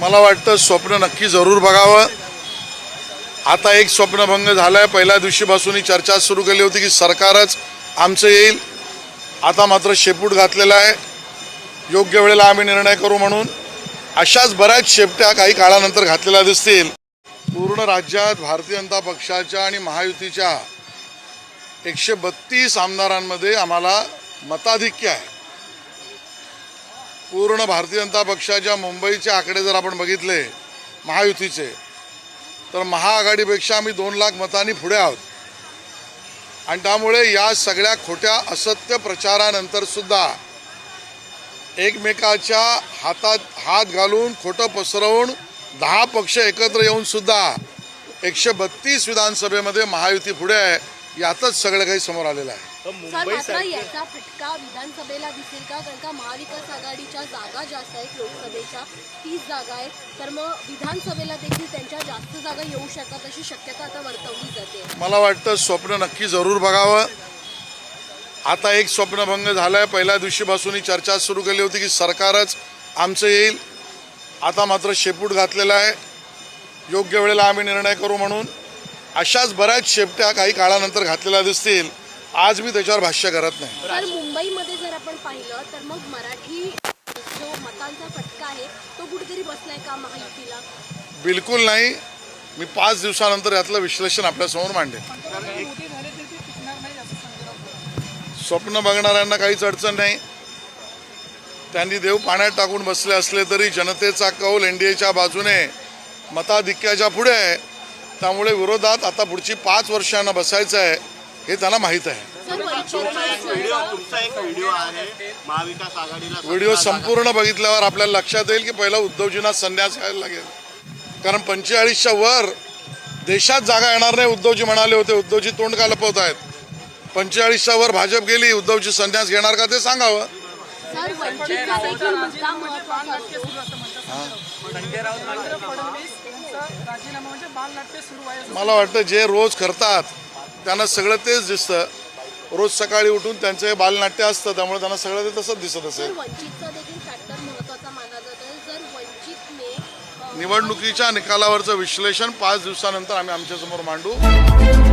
मला वाटतं स्वप्न नक्की जरूर बघावं. आता एक स्वप्नभंग झालाय. पहिल्या दिवशीपासून ही चर्चा सुरू केली होती की सरकारच आमचं येईल. आता मात्र शेपूट घातलेला आहे. योग्य वेळेला आम्ही निर्णय करू म्हणून. अशाच बऱ्याच शेपट्या काही काळानंतर घातलेल्या दिसतील. पूर्ण राज्यात भारतीय जनता पक्षाच्या आणि महायुतीच्या एकशे बत्तीस आमदारांमध्ये आम्हाला मताधिक्य आहे. पूर्ण भारतीय जनता पक्षाच्या मुंबईचे आकडे जर आपण बघितले महायुतीचे तर महाआघाडीपेक्षा आम्ही दोन लाख मतांनी पुढे आहोत. आणि त्यामुळे या सगळ्या खोट्या असत्य प्रचारानंतरसुद्धा एकमेकाच्या हातात हात घालून खोटं पसरवून दहा पक्ष एकत्र येऊनसुद्धा एकशे बत्तीस विधानसभेमध्ये महायुती पुढे आहे. यातच सगळं काही समोर आलेलं आहे. तर सर मुंबई मात्र सारखे याचा फटका विधानसभेला दिसेल का? कारण का महाविकास आघाडीच्या जागा जास्त आहेत लोकसभेच्या तीस जागा आहेत. तर मग विधानसभेला देखील त्यांच्या जास्त जागा येऊ शकतात अशी शक्यता आता वर्तवली जाते. मला वाटतं स्वप्न नक्की जरूर बघावं. आता एक स्वप्नभंग झालाय. पहिल्या दिवशीपासून ही चर्चा सुरू केली होती की सरकारच आमचं येईल. आता मात्र शेपूट घातलेला आहे. योग्य वेळेला आम्ही निर्णय करू म्हणून. अशाच बऱ्याच शेपट्या काही काळानंतर घातलेल्या दिसतील. आज मी त्याच्यावर भाष्य करत नाही. तर मुंबईमध्ये जर आपण पाहिलं तर मग मराठी जो मतांचा फटका आहे तो कुठेतरी बसलाय का महायुतीला? बिलकुल नाही. मी पाच दिवसानंतर यातलं विश्लेषण आपल्यासमोर मांडेन. स्वप्न बघणाऱ्यांना काहीच अडचण नाही. त्यांनी देव पाण्यात टाकून बसले असले तरी जनतेचा कौल एन डी एच्या बाजूने मताधिक्याच्या पुढे आहे. त्यामुळे विरोधात आता पुढची पाच वर्षांना बसायचं आहे हे त्यांना माहीत आहे. व्हिडिओ तुमचा एक व्हिडिओ आहे महाविकास आघाडीला व्हिडिओ सत्ता संपूर्ण बघितल्यावर आपल्याला लक्षात येईल की पहिला उद्धवजींना संन्यास घ्यायला लागेल. कारण पंचेचाळीसच्या वर देशात जागा येणार नाही उद्धवजी म्हणाले होते उद्धवजी तोंड का लपवत आहेत. पंचेचाळीसच्या वर भाजप गेली उद्धवजी संन्यास घेणार का ते सांगावं? सर वंचितचा असतो मला वाटतं जे रोज करतात त्यांना सगळं तेच दिसतं. रोज सकाळी उठून त्यांचं हे बालनाट्य असतं त्यामुळे त्यांना सगळं ते तसंच दिसत असेल. वंचितचा देखील फॅक्टर महत्त्वाचा मानला जातो जर वंचितने अ, निवडणुकीच्या निकालावरचं विश्लेषण पाच दिवसानंतर आम्ही आमच्यासमोर मांडू.